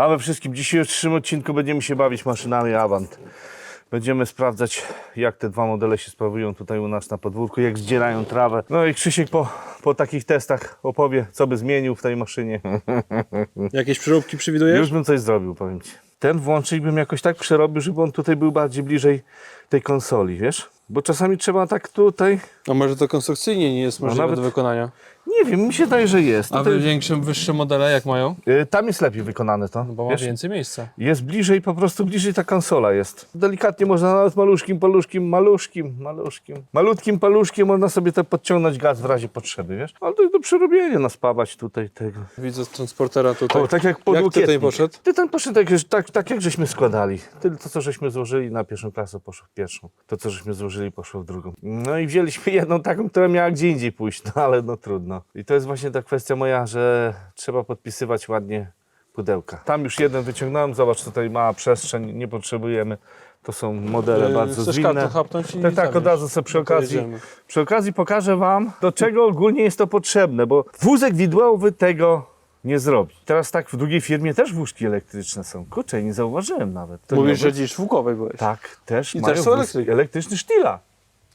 A we wszystkim w dzisiejszym odcinku będziemy się bawić maszynami Avant. Będziemy sprawdzać, jak te dwa modele się sprawują tutaj u nas na podwórku, jak zdzierają trawę. No i Krzysiek po, po takich testach opowie, co by zmienił w tej maszynie. Jakieś przeróbki przewidujesz? Już bym coś zrobił, powiem Ci. Ten włączyć bym jakoś tak przerobił, żeby on tutaj był bardziej bliżej tej konsoli, wiesz? Bo czasami trzeba tak tutaj... A może to konstrukcyjnie nie jest możliwe nawet- do wykonania? Nie wiem, mi się daje, że jest. A Tutaj, wy większe, wyższe modele jak mają? y, tam jest lepiej wykonane to, No bo ma wiesz? więcej miejsca. Jest bliżej, po prostu bliżej ta konsola jest. Delikatnie można nawet maluszkim, paluszkim, maluszkim, maluszkim, malutkim paluszkiem można sobie to podciągnąć gaz w razie potrzeby, wiesz? Ale to jest do przerobienia, naspawać tutaj tego. Widzę transportera tutaj. O, tak jak Jak ty tutaj poszedł? Ty ten poszedł tak, jak- tak, tak jak żeśmy składali. Ty, to, co żeśmy złożyli na pierwszą klasę, poszło w pierwszą. To, co żeśmy złożyli, poszło w drugą. No i wzięliśmy jedną taką, która miała gdzie indziej pójść, no ale no trudno. I to jest właśnie ta kwestia moja, że trzeba podpisywać ładnie pudełka. Tam już jeden wyciągnąłem, zobacz, tutaj mała przestrzeń, nie potrzebujemy. To są modele Yy, bardzo chcesz zwinne. kartą chapnąć i Tak, tak, od razu sobie przy No okazji, przy okazji pokażę Wam, do czego ogólnie jest to potrzebne, bo wózek widłowy tego nie zrobi. Teraz tak, w drugiej firmie też wózki elektryczne są. Kurczę, nie zauważyłem nawet. To Mówisz, że dziś w Łukowej byłeś. Tak, też I mają też są wózki elektryki. elektryczny Stila.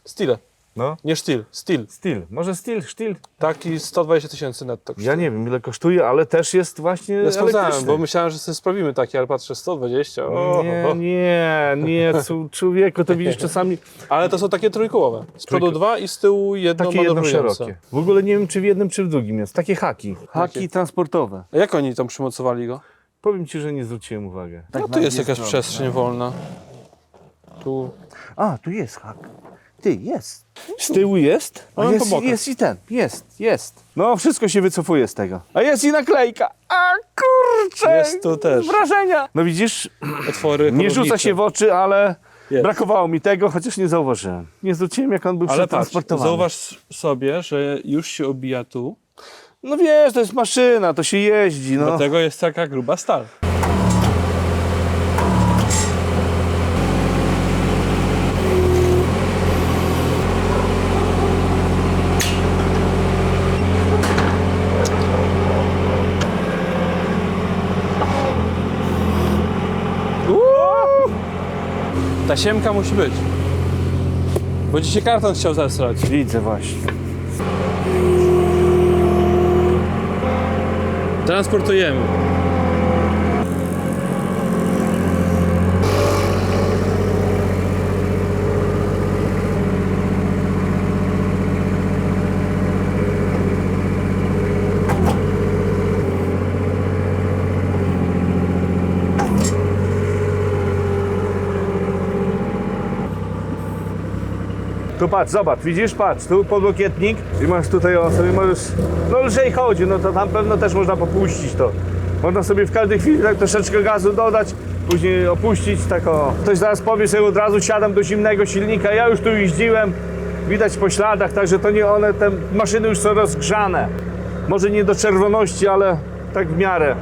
Stile. No, Nie stil. Stil. Może Stil, Stil. Taki 120 tysięcy netto. kosztuje. Ja nie wiem, ile kosztuje, ale też jest właśnie Ja sprawdzałem, elektryczny. bo myślałem, że sobie sprawimy taki, ale patrzę 120. O, Nie, o. nie, nie, cu- człowieku, to widzisz czasami Ale to są takie trójkołowe. Z przodu Trójko- dwa i z tyłu jedno takie jedno manewrujące. szerokie. W ogóle nie wiem, czy w jednym, czy w drugim jest. Takie haki. Haki transportowe. A jak oni tam przymocowali go? Powiem Ci, że nie zwróciłem uwagi. no tu jest jakaś przestrzeń wolna. Tu. A, tu jest hak. Ty, jest. Z tyłu jest? A A po jest, jest i ten, jest, jest. No, wszystko się wycofuje z tego. A jest i naklejka. A kurczę! Jest tu też. Wrażenia. No widzisz, Otwory nie rzuca się w oczy, ale Jest. brakowało mi tego, chociaż nie zauważyłem. Nie zwróciłem, jak on był Ale patrz, przetransportowany. zauważ sobie, że już się obija tu, No wiesz, to jest maszyna, to się jeździ, no. dlatego jest taka gruba stal. Ta siemka musi być. Bo się karton chciał zesrać. Widzę właśnie. Transportujemy. Tu patrz, zobacz, widzisz, patrz, tu podłokietnik i masz tutaj, o, sobie możesz, no lżej chodzi, no to tam pewno też można popuścić to. Można sobie w każdej chwili tak troszeczkę gazu dodać, później opuścić, tak o. Ktoś zaraz powie sobie od razu, siadam do zimnego silnika, ja już tu jeździłem, widać po śladach, także to nie one, te maszyny już są rozgrzane. Może nie do czerwoności, ale tak w miarę.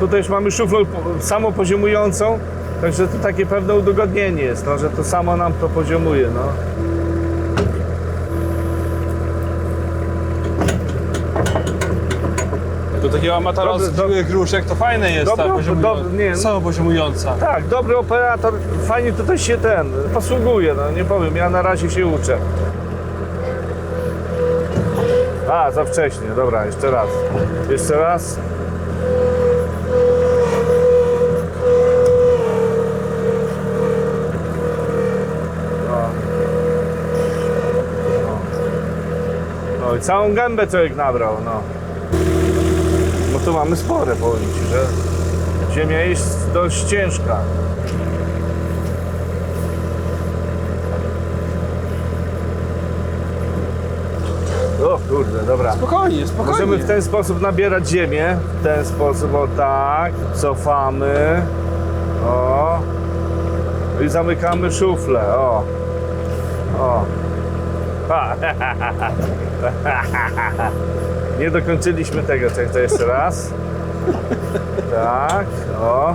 Tutaj już mamy szuflę po- samopoziomującą, także to takie pewne udogodnienie jest, no, że to samo nam to poziomuje. No. Do takiego amatorowskich Dobry, gruszek to fajne jest Dobra, ta poziomująca. dob- nie. Samopoziomująca. Tak, dobry operator, fajnie tutaj się ten, posługuje, no nie powiem, ja na razie się uczę. A, za wcześnie, dobra, jeszcze raz. Jeszcze raz. Całą gębę człowiek nabrał, no. No tu mamy spore, powiem Ci, że ziemia jest dość ciężka. O kurde, dobra. Spokojnie, spokojnie. Możemy w ten sposób nabierać ziemię. W ten sposób, o tak. Cofamy. O. I zamykamy szuflę. O. O. Nie dokończyliśmy tego. Czekaj, to jeszcze raz. Tak. O.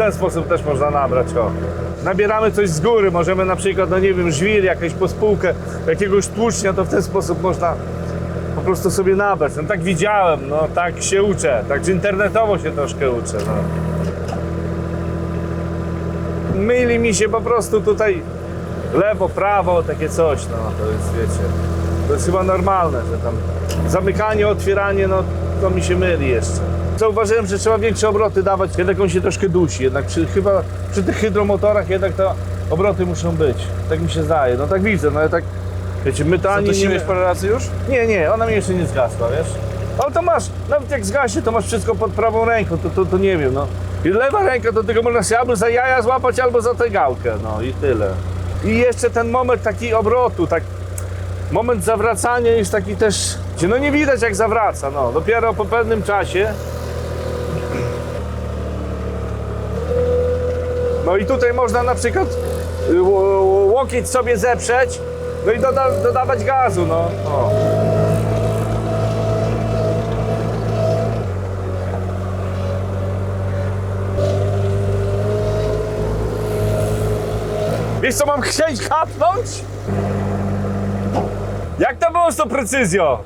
ten sposób też można nabrać, o. Nabieramy coś z góry, możemy na przykład, no nie wiem, żwir, jakąś pospółkę, jakiegoś tłucznia, to w ten sposób można po prostu sobie nabrać. No tak widziałem, no tak się uczę, tak internetowo się troszkę uczę, no. Myli mi się po prostu tutaj lewo, prawo, takie coś, no to jest, wiecie, to jest chyba normalne, że tam zamykanie, otwieranie, no to mi się myli jeszcze. Zauważyłem, że trzeba większe obroty dawać, jednak on się troszkę dusi, jednak przy, chyba przy tych hydromotorach jednak te obroty muszą być, tak mi się zdaje, no tak widzę, no ale tak, wiecie, my to ani nie... Zatosiłeś parę razy już? Nie, nie, ona mi jeszcze nie zgasła, wiesz? Ale to masz, nawet jak zgaśnie, to masz wszystko pod prawą ręką, to, to, to nie wiem, no. I lewa ręka, to tylko można się albo za jaja złapać, albo za tę gałkę, no i tyle. I jeszcze ten moment taki obrotu, tak, moment zawracania jest taki też, no nie widać jak zawraca, no. Dopiero po pewnym czasie. No i tutaj można na przykład y, ło- ło- łokieć sobie zeprzeć, no i doda, dodawać gazu, no. O. Wiesz co mam chcieć kapnąć? Jak to było z tą precyzją?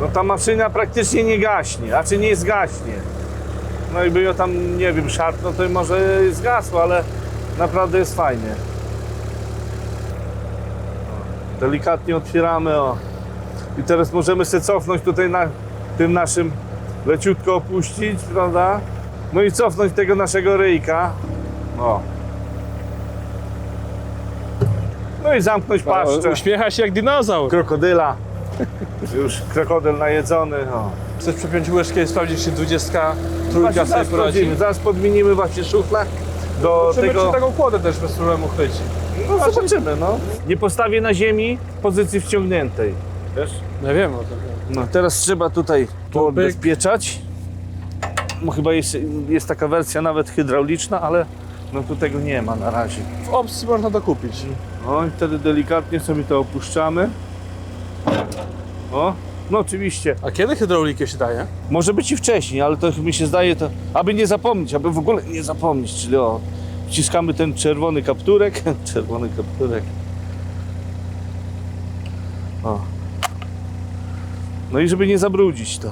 No ta maszyna praktycznie nie gaśnie, a czy nie zgaśnie. No i by ją tam, nie wiem, szarpnął, to może zgasło, ale naprawdę jest fajnie. Delikatnie otwieramy, o. I teraz możemy sobie cofnąć tutaj na tym naszym leciutko opuścić, prawda? No i cofnąć tego naszego ryjka. O. No i zamknąć paszczę. Uśmiecha się jak dinozaur. Krokodyla. Już krokodyl najedzony. O. Chcesz przepiąć łyżkę i sprawdzić, czy 20 trójka Właśnie sobie zaraz poradzi? sprawdzimy. Zaraz podmienimy właśnie szuflę do Zobaczymy, tego. czy taką kłodę też bez problemu chwyci. No zobaczymy, no. Nie postawię na ziemi w pozycji wciągniętej. Wiesz? Nie wiem o tym. No teraz trzeba tutaj poodbezpieczać. Bo chyba jest, jest taka wersja nawet hydrauliczna, ale no tu tego nie ma na razie. W opcji można to kupić. O i wtedy delikatnie sobie to opuszczamy. O, no oczywiście. A kiedy hydraulikę się daje? Może być i wcześniej, ale to mi się zdaje to, aby nie zapomnieć, aby w ogóle nie zapomnieć, czyli o, wciskamy ten czerwony kapturek, czerwony kapturek. O. No i żeby nie zabrudzić to.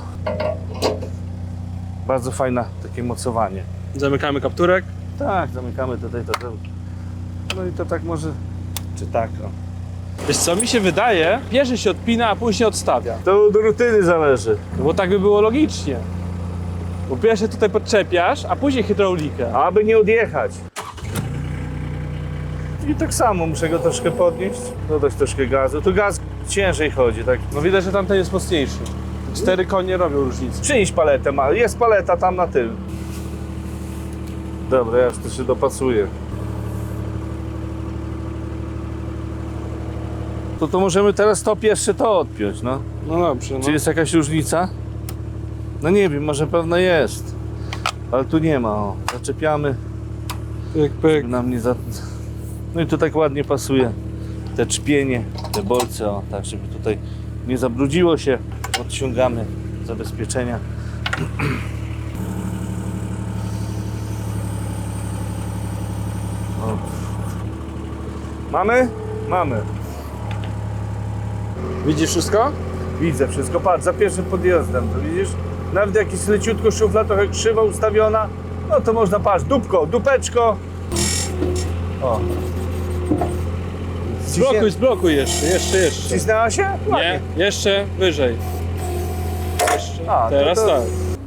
Bardzo fajne takie mocowanie. Zamykamy kapturek. Tak, zamykamy tutaj to. to. No i to tak może, czy tak, o. Wiesz co, mi się wydaje, pierwszy się odpina, a później odstawia. To od rutyny zależy. No bo tak by było logicznie. Bo pierwszy tutaj podczepiasz, a później hydraulikę. Aby nie odjechać. I tak samo muszę go troszkę podnieść, dodać troszkę gazu. Tu gaz ciężej chodzi, tak? No widać, że tamten jest mocniejszy. Cztery konie robią różnicę. Przynieś paletę, ma. jest paleta tam na tył. Dobra, ja już to się dopasuję. To to możemy teraz to pierwsze to odpiąć, no. No dobrze, no. Czy jest jakaś różnica? No nie wiem, może pewno jest. Ale tu nie ma, o. Zaczepiamy. Pyk, pyk. Nam nie za... No i tu tak ładnie pasuje te czpienie, te bolce, o, tak żeby tutaj nie zabrudziło się. Odciągamy zabezpieczenia. O. Mamy? Mamy. Widzisz wszystko? Widzę wszystko. Patrz, za pierwszym podjazdem, to widzisz? Nawet jak jest leciutko szufla, trochę krzywo ustawiona, no to można, patrz, dupko, dupeczko. O. Zblokuj, zblokuj jeszcze, jeszcze, jeszcze. Cisnęła się? Nie, jeszcze wyżej. Jeszcze. A, to- Teraz to- tak.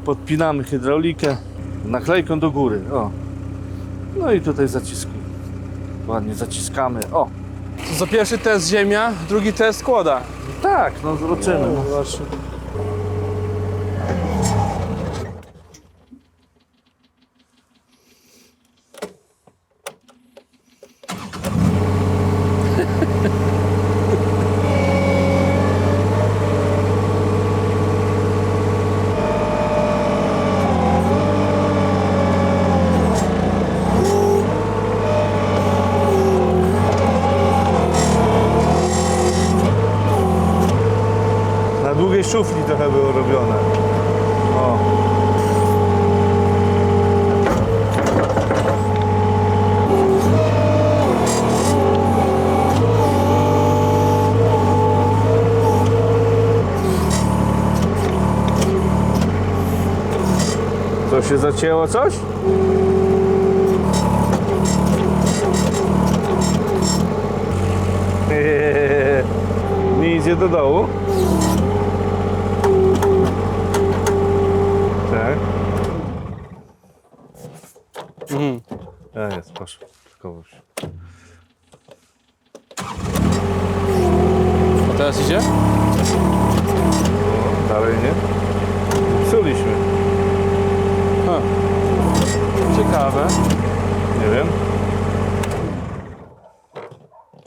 Podpinamy hydraulikę naklejką do góry. O. No i tutaj zacisku. Ładnie zaciskamy. O. Za pierwszy test ziemia, drugi test kłoda. Tak, no zobaczymy. No. Trochę było robione. O. Co się zacięło coś? Nie idzie do dołu? Tak. Mhm. A jest, proszę. Kogoś. A teraz idzie? Dalej nie? Psuliśmy. Ha. Ciekawe. Nie wiem.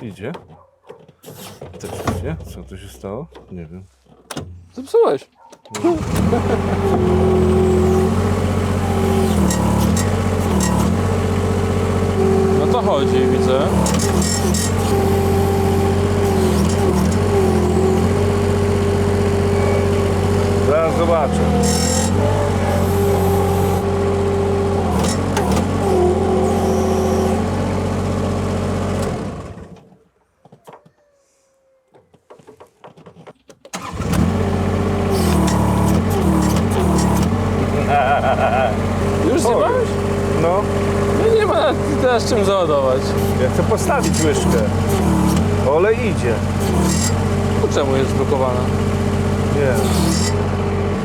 Idzie. Też idzie. Co tu się stało? Nie wiem. Zepsułeś. No to chodzi, widzę. Zaraz zobaczę. Już zjebałeś? No, No nie ma teraz czym załadować. ja chcę postawić łyżkę. Olej idzie. To czemu jest zblokowana? Nie.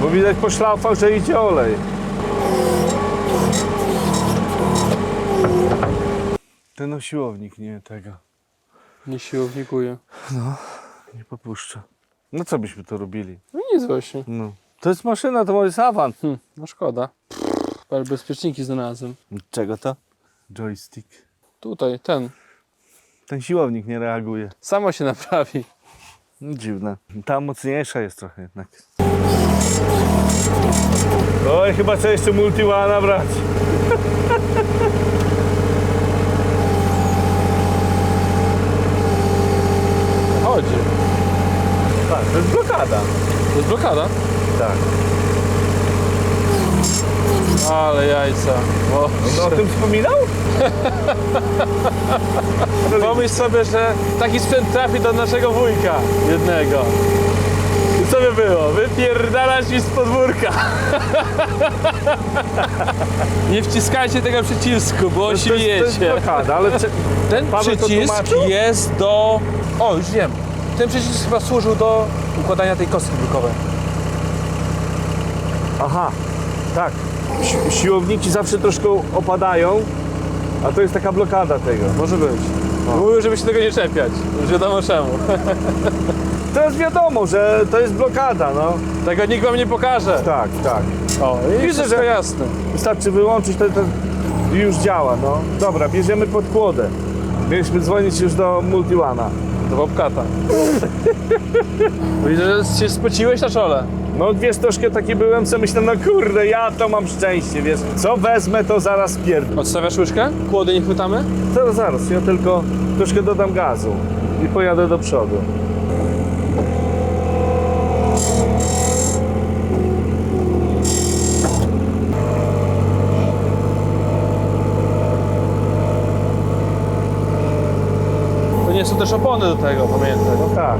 Bo widać po szlafach, że idzie olej. Ten osiłownik nie tego. Nie siłownikuje. Nie popuszcza. No co byśmy to robili? No nic właśnie. No. To jest maszyna, to jest awant. Hm, no szkoda. Ale bezpieczniki znalazłem. Czego to? Joystick. Tutaj, ten. Ten siłownik nie reaguje. Samo się naprawi. No, Dziwne. Ta mocniejsza jest trochę jednak. Oj, chyba trzeba jeszcze multiwana brać. Chodzi. Tak, to jest blokada. To jest blokada? Tak. Ale jajca. O, No o tym wspominał? Pomyśl sobie, że taki sprzęt trafi do naszego wujka jednego. I co by było? Wypierdalać mi z podwórka. Nie wciskajcie tego przycisku, bo To jest, to jest blokada, ale Ten Paweł to przycisk tłumaczył? jest do... O, już wiem. Ten przycisk chyba służył do układania tej kostki brukowej. Aha, tak. Si siłowniki zawsze troszkę opadają, a to jest taka blokada tego. Może być. Mówił, żeby się tego nie czepiać. Już wiadomo czemu. To jest wiadomo, że to jest blokada, no. Tego nikt wam nie pokaże. Tak, tak. O, i Widzę, wszystko że- jasne. Wystarczy wyłączyć, to, to już działa, no. Dobra, bierzemy podkłodę. Mieliśmy dzwonić już do Multiwana. Do Bobkata. Widzę, że się spociłeś na czole. No wiesz, troszkę taki byłem, co myślę, no kurde, ja to mam szczęście, wiesz. Co wezmę, to zaraz pierdolę. Odstawiasz łyżkę? Kłody nie chwytamy? To zaraz, ja tylko troszkę dodam gazu i pojadę do przodu. Są też opony do tego, pamiętaj. No tak.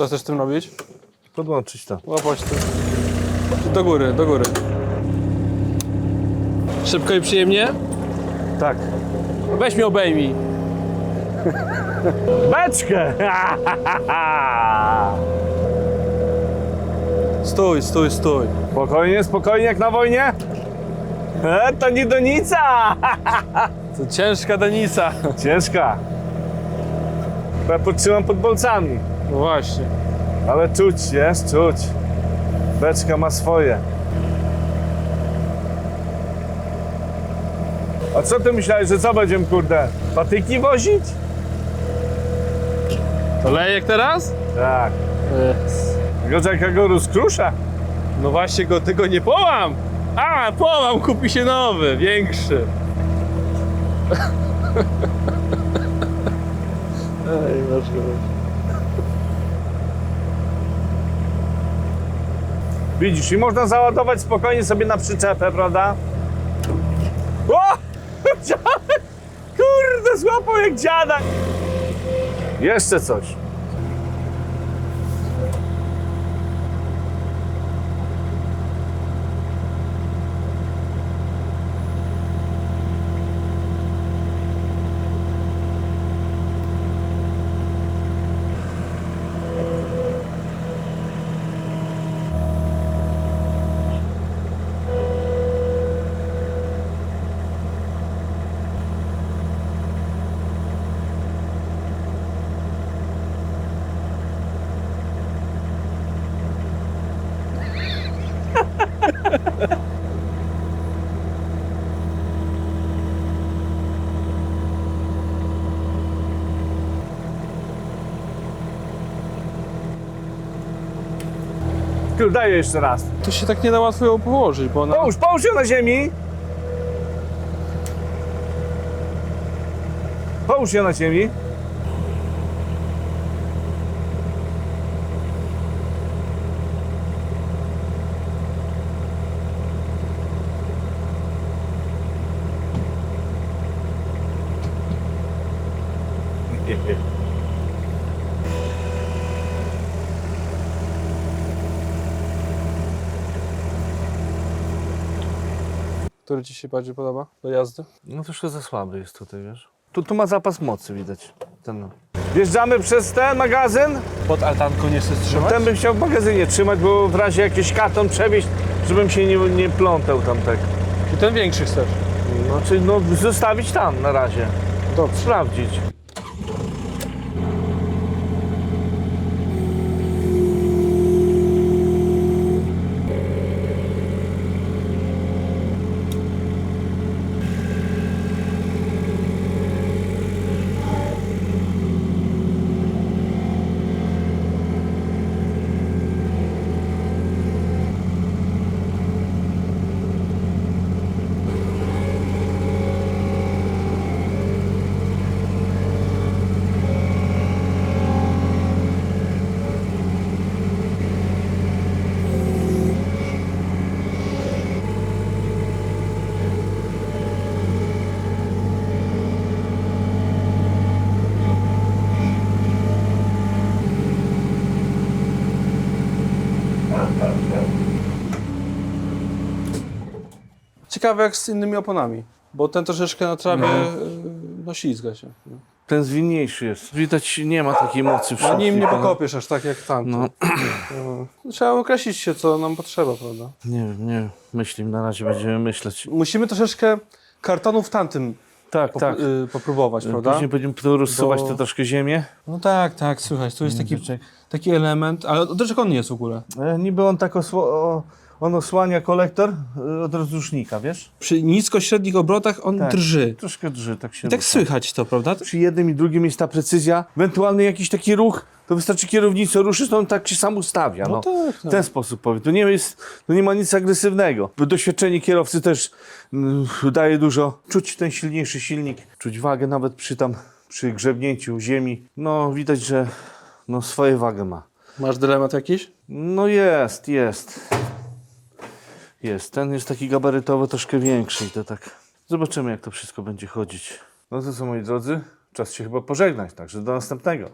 Co chcesz z tym robić? Podłączyć to. Łapać to. Do góry, do góry. Szybko i przyjemnie? Tak. Weź mnie obejmij. Beczkę! Stój, stój, stój. Spokojnie, spokojnie jak na wojnie. E, to nie donica! To ciężka denica. Ciężka. Ja podtrzymam pod bolcami. No właśnie. Ale czuć, jest, czuć. Beczka ma swoje. A co ty myślałeś, że co będziemy, kurde, patyki wozić? To lejek teraz? Tak. Yes. Gorzeka go rozkrusza. No właśnie go tego nie połam. A, połam, kupi się nowy, większy. Ej, masz go. Widzisz, i można załadować spokojnie sobie na przyczepę, prawda? O! Kurde, złapał jak dziadek! Jeszcze coś. Daję jeszcze raz. To się tak nie da łatwo ją położyć, bo ona... Połóż, połóż ją na ziemi. Połóż ją na ziemi. Który ci się bardziej podoba do jazdy? No troszkę za słaby jest tutaj, wiesz. Tu, tu ma zapas mocy widać. Ten. Wjeżdżamy przez ten magazyn. Pod altanką nie chcesz trzymać? Ten bym chciał w magazynie trzymać, bo w razie jakiś karton przewieźć, żebym się nie, nie plątał tam tak. I ten większy chcesz? No, czyli no, zostawić tam na razie. Dobrze. Sprawdzić. Ciekawe jak z innymi oponami, bo ten troszeczkę na trawie no, no ślizga się. Ten zwinniejszy jest. Widać, nie ma takiej mocy w No nim nie pokopiesz aż tak jak tamten. No. No. Trzeba określić się, co nam potrzeba, prawda? Nie wiem, nie wiem. Myślim, na razie będziemy myśleć. Musimy troszeczkę kartonu w tamtym Tak, pop- tak. y, popróbować, prawda? Później będziemy tu rozsuwać Bo- to troszkę ziemię. No tak, tak, słychać, tu jest taki, taki element, ale dlaczego on nie jest w ogóle? E, niby on tak osło- o, on osłania kolektor e, od rozrusznika, wiesz? Przy nisko-średnich obrotach on Tak. drży. Troszkę drży, tak się I tak słychać to, prawda? Przy jednym i drugim jest ta precyzja. Ewentualny jakiś taki ruch, to wystarczy kierownicą ruszyć, to on tak się sam ustawia. No, No tak, W tak. ten sposób powiem. To nie, jest, to nie ma nic agresywnego. Doświadczenie kierowcy też mm, daje dużo. Czuć ten silniejszy silnik, czuć wagę nawet przy tam, przy grzebnięciu ziemi. No widać, że no, swoje wagę ma. Masz dylemat jakiś? No jest, jest. Jest. Ten jest taki gabarytowo troszkę większy i to tak. Zobaczymy, jak to wszystko będzie chodzić. No to co, moi drodzy, czas się chyba pożegnać, także do następnego.